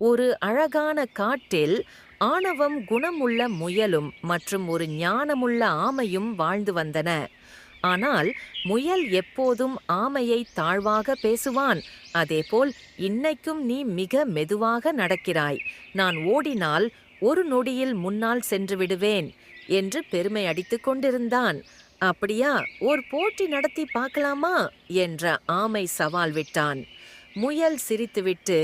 ஒரு அழகான காட்டில் ஆணவம் குணமுள்ள முயலும் மற்றும் ஒரு ஞானமுள்ள ஆமையும் வாழ்ந்து வந்தன. ஆனால் முயல் எப்போதும் ஆமையை தாழ்வாக பேசுவான். அதேபோல் இன்னைக்கும் நீ மிக மெதுவாக நடக்கிறாய். நான் ஓடினால் ஒரு நொடியில் முன்னால் சென்று விடுவேன் என்று பெருமை அடித்து கொண்டிருந்தான். அப்படியா ஓர் போட்டி நடத்தி பார்க்கலாமா? என்ற ஆமை சவால் விட்டான். முயல் சிரித்துவிட்டு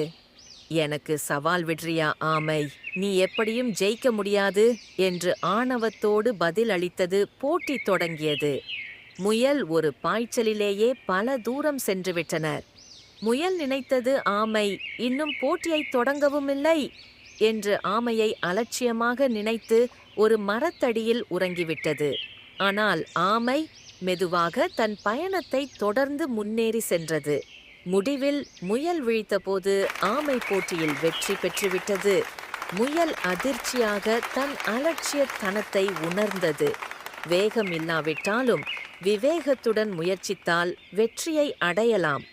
எனக்கு சவால் விடுறியா ஆமை. நீ எப்படியும் ஜெயிக்க முடியாது என்று ஆணவத்தோடு பதில் அளித்தது போட்டி தொடங்கியது. முயல் ஒரு பாய்ச்சலிலேயே பல தூரம் சென்றுவிட்டனர் முயல் நினைத்தது ஆமை இன்னும் போட்டியைத் தொடங்கவும் இல்லை என்று ஆமையை அலட்சியமாக நினைத்து ஒரு மரத்தடியில் உறங்கிவிட்டது. ஆனால் ஆமை மெதுவாக தன் பயணத்தை தொடர்ந்து முன்னேறி சென்றது. முடிவில் முயல் விழித்தபோது ஆமை போட்டியில் வெற்றி பெற்றுவிட்டது. முயல் அதிர்ச்சியாக தன் அலட்சியத்தனத்தை உணர்ந்தது. வேகம் இல்லாவிட்டாலும் விவேகத்துடன் முயற்சித்தால் வெற்றியை அடையலாம்.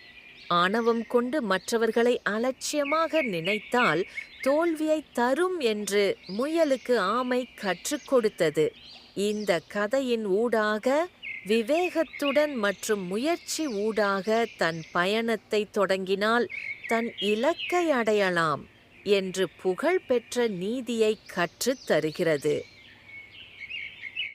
ஆணவம் கொண்டு மற்றவர்களை அலட்சியமாக நினைத்தால் தோல்வியை தரும் என்று முயலுக்கு ஆமை கற்றுக் கொடுத்தது. இந்த கதையின் ஊடாக விவேகத்துடன் மற்றும் முயற்சி ஊடாக தன் பயணத்தை தொடங்கினால் தன் இலக்கை அடையலாம் என்று புகழ்பெற்ற நீதியை கற்றுத் தருகிறது.